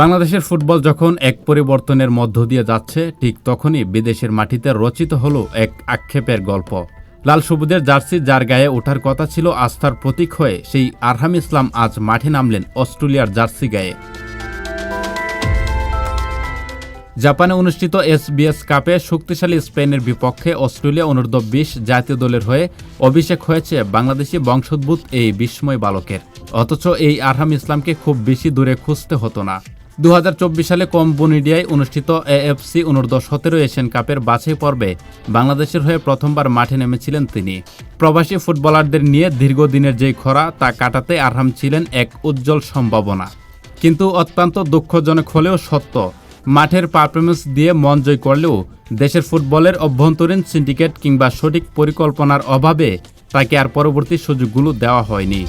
বাংলাদেশের ফুটবল যখন এক পরিবর্তনের মধ্য দিয়ে যাচ্ছে, ঠিক তখনই বিদেশের মাটিতে রচিত হলো এক আক্ষেপের গল্প। লাল সবুজের জার্সি যার গায়ে ওঠার কথা ছিল আস্থার প্রতীক হয়ে, সেই আরহাম ইসলাম আজ মাঠে নামলেন অস্ট্রেলিয়ার জার্সি গায়ে। জাপানে অনুষ্ঠিত এসবিএস কাপে শক্তিশালী স্পেনের বিপক্ষে অস্ট্রেলিয়া অনূর্ধ্ব বিশ জাতীয় দলের হয়ে অভিষেক হয়েছে বাংলাদেশি বংশোদ্ভূত এই বিস্ময় বালকের। অথচ এই আরহাম ইসলামকে খুব বেশি দূরে খুঁজতে হতো না। দু হাজার চব্বিশ সালে কম্বোনিডিয়ায় অনুষ্ঠিত এএফসি অনূর্ধ্ব সতেরো এশিয়ান কাপের বাছাই পর্বে বাংলাদেশের হয়ে প্রথমবার মাঠে নেমেছিলেন তিনি। প্রবাসী ফুটবলারদের নিয়ে দীর্ঘদিনের যেই খরা, তা কাটাতে আরহাম ছিলেন এক উজ্জ্বল সম্ভাবনা। কিন্তু অত্যন্ত দুঃখজনক হলেও সত্য, মাঠের পারফরমেন্স দিয়ে মন জয় করলেও দেশের ফুটবলের অভ্যন্তরীণ সিন্ডিকেট কিংবা সঠিক পরিকল্পনার অভাবে তাকে আর পরবর্তী সুযোগগুলো দেওয়া হয়নি।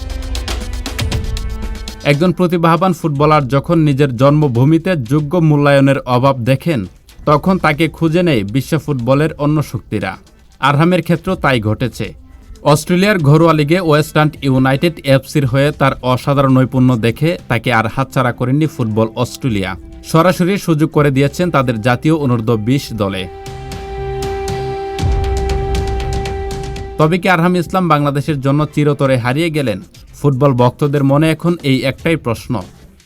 একজন প্রতিভাবান ফুটবলার যখন নিজের জন্মভূমিতে যোগ্য মূল্যায়নের অভাব দেখেন, তখন তাকে খুঁজে নেয় বিশ্ব ফুটবলের অন্য শক্তিরা। আরহামের ক্ষেত্রেও তাই ঘটেছে। অস্ট্রেলিয়ার ঘরোয়া লিগে ওয়েস্টার্ন ইউনাইটেড এফসির হয়ে তার অসাধারণ নৈপুণ্য দেখে তাকে আর হাতছাড়া করেননি ফুটবল অস্ট্রেলিয়া। সরাসরি সুযোগ করে দিয়েছেন তাদের জাতীয় অনূর্ধ্ব বিশ দলে। তবে কি আরহাম ইসলাম বাংলাদেশের জন্য চিরতরে হারিয়ে গেলেন? ফুটবল ভক্তদের মনে এখন এই একটাই প্রশ্ন।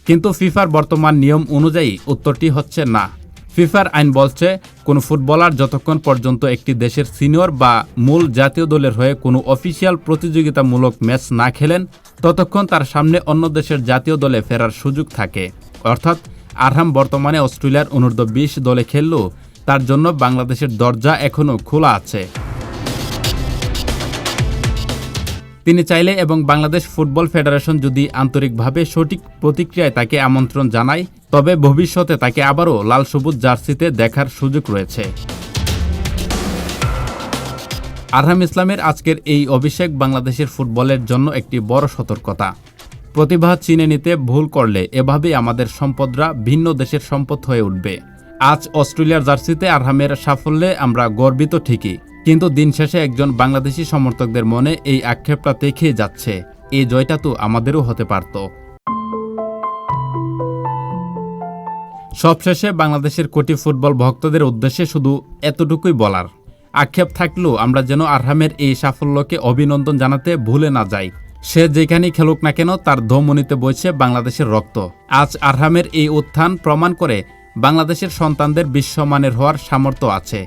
কিন্তু ফিফার বর্তমান নিয়ম অনুযায়ী উত্তরটি হচ্ছে না। ফিফার আইন বলছে, কোনো ফুটবলার যতক্ষণ পর্যন্ত একটি দেশের সিনিয়র বা মূল জাতীয় দলের হয়ে কোনো অফিসিয়াল প্রতিযোগিতামূলক ম্যাচ না খেলেন, ততক্ষণ তার সামনে অন্য দেশের জাতীয় দলে ফেরার সুযোগ থাকে। অর্থাৎ, আরহাম বর্তমানে অস্ট্রেলিয়ার অনূর্ধ্ব বিশ দলে খেললেও তার জন্য বাংলাদেশের দরজা এখনও খোলা আছে। তিনি চাইলে এবং বাংলাদেশ ফুটবল ফেডারেশন যদি আন্তরিকভাবে সঠিক প্রতিক্রিয়ায় তাকে আমন্ত্রণ জানায়, তবে ভবিষ্যতে তাকে আবারও লাল সবুজ জার্সিতে দেখার সুযোগ রয়েছে। আরহাম ইসলামের আজকের এই অভিষেক বাংলাদেশের ফুটবলের জন্য একটি বড় সতর্কতা। প্রতিভা চিনে নিতে ভুল করলে এভাবেই আমাদের সম্পদরা ভিন্ন দেশের সম্পদ হয়ে উঠবে। আজ অস্ট্রেলিয়ার জার্সিতে আরহামের সাফল্যে আমরা গর্বিত ঠিকই। কিন্তু দিন শেষে একজন বাংলাদেশি সমর্থকদের মনে এই আক্ষেপটা দেখেই যাচ্ছে। এই জয়টা তো আমাদেরও হতে পারত। সবশেষে বাংলাদেশের কোটি ফুটবল ভক্তদের উদ্দেশ্যে শুধু এতটুকুই বলার। আক্ষেপ থাকলেও আমরা যেন আরহামের এই সাফল্যকে অভিনন্দন জানাতে ভুলে না যাই। সে যেখানেই খেলুক না কেন তার ধমনিতে বইছে বাংলাদেশের রক্ত। আজ আরহামের এই উত্থান প্রমাণ করে বাংলাদেশের সন্তানদের বিশ্বমানের হওয়ার সামর্থ্য আছে।